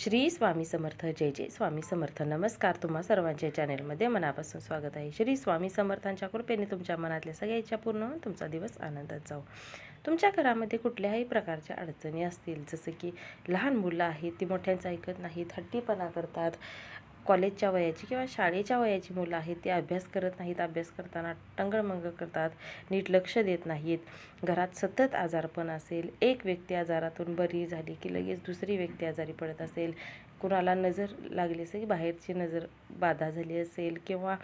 श्री स्वामी समर्थ जय जय स्वामी समर्थ. नमस्कार तुम्हा सर्वांच्या चॅनेलमध्ये मनापासून स्वागत आहे. श्री स्वामी समर्थांच्या कृपेने तुमच्या मनातल्या सगळ्या इच्छा पूर्ण होऊन तुमचा दिवस आनंदात जाऊ तुमच्या घरामध्ये कुठल्याही प्रकारच्या अडचणी असतील जसं की लहान मुलं आहेत ती मोठ्यांचं ऐकत नाहीत हट्टीपणा करतात कॉलेजच्या वयाची किंवा शाळेच्या वयाची मुलं आहेत ती अभ्यास करत नाहीत अभ्यास करताना टंगळमंग करतात नीट लक्ष देत नाहीत. घरात सतत आजारपण असेल एक व्यक्ती आजारातून बरी झाली की लगेच दुसरी व्यक्ती आजारी पडत असेल. कुणाला नजर लागली असेल बाहेरची नजर बाधा झाली असेल किंवा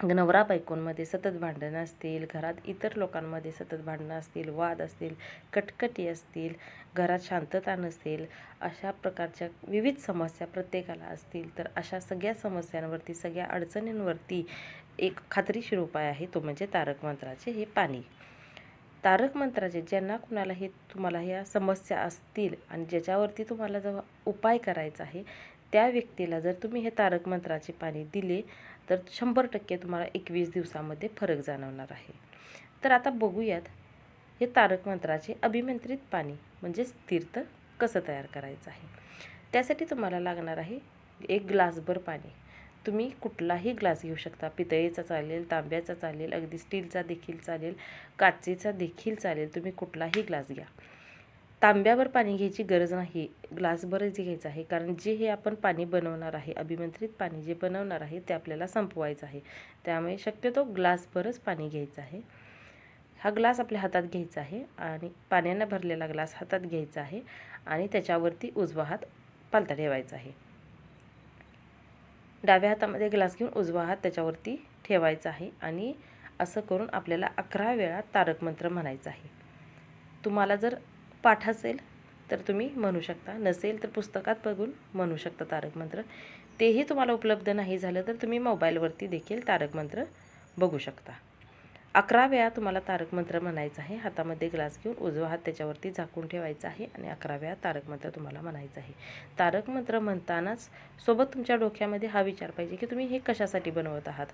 नवरा बायकोंमध्ये सतत भांडणं असतील घरात इतर लोकांमध्ये सतत भांडणं असतील वाद असतील कटकटी असतील घरात शांतता नसेल अशा प्रकारच्या विविध समस्या प्रत्येकाला असतील तर अशा सगळ्या समस्यांवरती सगळ्या अडचणींवरती एक खात्रीशीर उपाय आहे तो म्हणजे तारक मंत्राचे हे पाणी. तारक मंत्राचे ज्यांना कुणाला हे तुम्हाला ह्या समस्या असतील आणि ज्याच्यावरती तुम्हाला जेव्हा उपाय करायचा आहे त्या व्यक्तीला जर तुम्ही हे तारक मंत्राचे पाणी दिले तर शंभर टक्के तुम्हाला एकवीस दिवसामध्ये फरक जाणवणार आहे. तर आता बघूयात हे तारक मंत्राचे अभिमंत्रित पाणी म्हणजेच तीर्थ कसं तयार करायचं आहे? त्यासाठी तुम्हाला लागणार आहे एक ग्लासभर पाणी. तुम्ही कुठलाही ग्लास घेऊ शकता. पितळेचा चालेल तांब्याचा चालेल अगदी स्टीलचा देखील चालेल काचेचा देखील चालेल तुम्ही कुठलाही ग्लास घ्या. तांब्यावर पाणी घ्यायची गरज नाही. ग्लासभरच घ्यायचं आहे. कारण जे हे आपण पाणी बनवणार आहे अभिमंत्रित पाणी जे बनवणार आहे ते आपल्याला संपवायचं आहे. त्यामुळे शक्यतो ग्लासभरच पाणी घ्यायचं आहे. हा ग्लास आपल्या हातात घ्यायचा आहे आणि पाण्यानं भरलेला ग्लास हातात घ्यायचा आहे आणि त्याच्यावरती उजवा हात पालता ठेवायचा आहे. डाव्या हातामध्ये ग्लास घेऊन उजवा हात त्याच्यावरती ठेवायचा आहे आणि असं करून आपल्याला अकरा वेळा तारक मंत्र म्हणायचा आहे. तुम्हाला जर पाठ असेल तर तुम्ही म्हणू शकता नसेल तर पुस्तकात बघून म्हणू शकता तारक मंत्र. तेही तुम्हाला उपलब्ध नाही झालं तर तुम्ही मोबाईलवरती देखील तारक मंत्र बघू शकता. अकरा वेळा तुम्हाला तारक मंत्र म्हणायचं आहे. हातामध्ये ग्लास घेऊन उजवा हात त्याच्यावरती झाकून ठेवायचा आहे आणि अकरा वेळा तारक मंत्र तुम्हाला म्हणायचं आहे. तारक मंत्र म्हणतानाच सोबत तुमच्या डोक्यामध्ये हा विचार पाहिजे की तुम्ही हे कशासाठी बनवत आहात?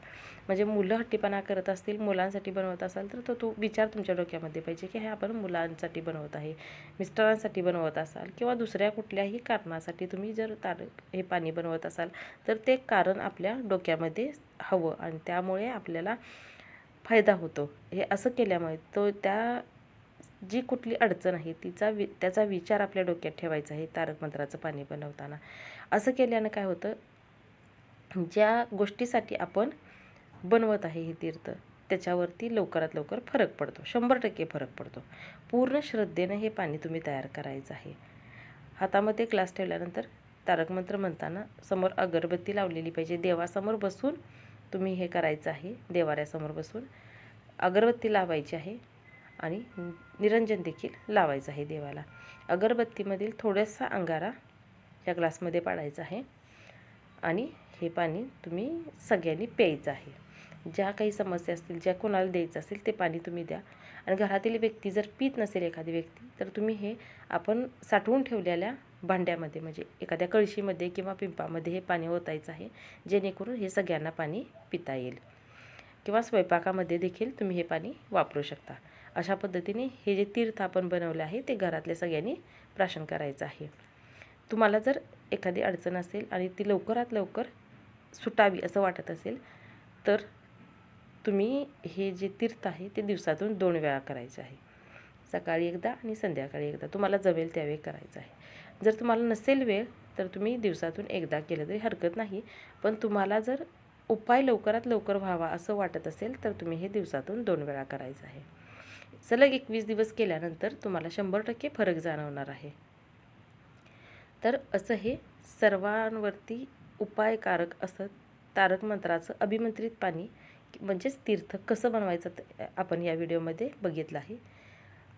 म्हणजे मुलं हट्टीपणा करत असतील मुलांसाठी बनवत असाल तर तो तो विचार तुमच्या डोक्यामध्ये पाहिजे की हे आपण मुलांसाठी बनवत आहे मिस्टरांसाठी बनवत असाल किंवा दुसऱ्या कुठल्याही कारणासाठी तुम्ही जर तारक हे पाणी बनवत असाल तर ते कारण आपल्या डोक्यामध्ये हवं आणि त्यामुळे आपल्याला फायदा होतो. हे असं केल्यामुळे तो त्या जी कुठली अडचण आहे तिचा वि त्याचा विचार आपल्या डोक्यात ठेवायचा आहे तारक मंत्राचं पाणी बनवताना. असं केल्यानं काय होतं? ज्या गोष्टीसाठी आपण बनवत आहे हे तीर्थ त्याच्यावरती लवकरात लवकर फरक पडतो. शंभर टक्के फरक पडतो. पूर्ण श्रद्धेनं हे पाणी तुम्ही तयार करायचं आहे. हातामध्ये ग्लास ठेवल्यानंतर तारक मंत्र म्हणताना समोर अगरबत्ती लावलेली पाहिजे. देवासमोर बसून तुम्ही हे करायचं आहे देवाऱ्यासमोर बसून. अगरबत्ती लावायची आहे आणि निरंजन देखील लावायचं आहे देवाला. अगरबत्तीमधील थोडासा अंगारा या ग्लासमध्ये पाडायचा आहे आणि हे पाणी तुम्ही सगळ्यांनी प्यायचं आहे. ज्या काही समस्या असतील ज्या कोणाला द्यायचं असेल ते पाणी तुम्ही द्या. आणि घरातील व्यक्ती जर पित नसेल एखादी व्यक्ती तर तुम्ही हे आपण साठवून ठेवलेल्या भांड्यामध्ये म्हणजे एखाद्या कळशीमध्ये किंवा पिंपामध्ये हे पाणी ओतायचं आहे जेणेकरून हे सगळ्यांना पाणी पिता येईल. किंवा स्वयंपाकामध्ये देखील तुम्ही हे पाणी वापरू शकता. अशा पद्धतीने हे जे तीर्थ आपण बनवले आहे ते घरातल्या सगळ्यांनी प्राशन करायचं आहे. तुम्हाला जर एखादी अडचण असेल आणि ती लवकरात लवकर सुटावी असं वाटत असेल तर तुम्ही हे जे तीर्थ आहे ते दिवसातून दोन वेळा करायचे आहे. सकाळी एकदा आणि संध्याकाळी एकदा. तुम्हाला जमेल त्यावेळी करायचं आहे. जर तुम्हाला नसेल वेळ तर तुम्ही दिवसातून एकदा केलं तरी हरकत नाही. पण तुम्हाला जर उपाय लवकरात लवकर व्हावा असं वाटत असेल तर तुम्ही हे दिवसातून दोन वेळा करायचं आहे. सलग एकवीस दिवस केल्यानंतर तुम्हाला शंभर टक्के फरक जाणवणार आहे. तर असं हे सर्वांवरती उपायकारक असं तारक मंत्राचं अभिमंत्रित पाणी म्हणजेच तीर्थ कसं बनवायचं आपण या व्हिडिओमध्ये बघितलं आहे.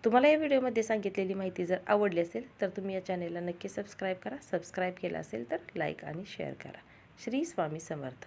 तुम्हाला या व्हिडिओमध्ये सांगितलेली माहिती जर आवडली असेल तर तुम्ही या चॅनेलला नक्की सबस्क्राईब करा. सबस्क्राईब केलं असेल तर लाईक आणि शेअर करा. श्री स्वामी समर्थ.